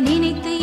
நினைத்து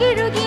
रुगी रुगी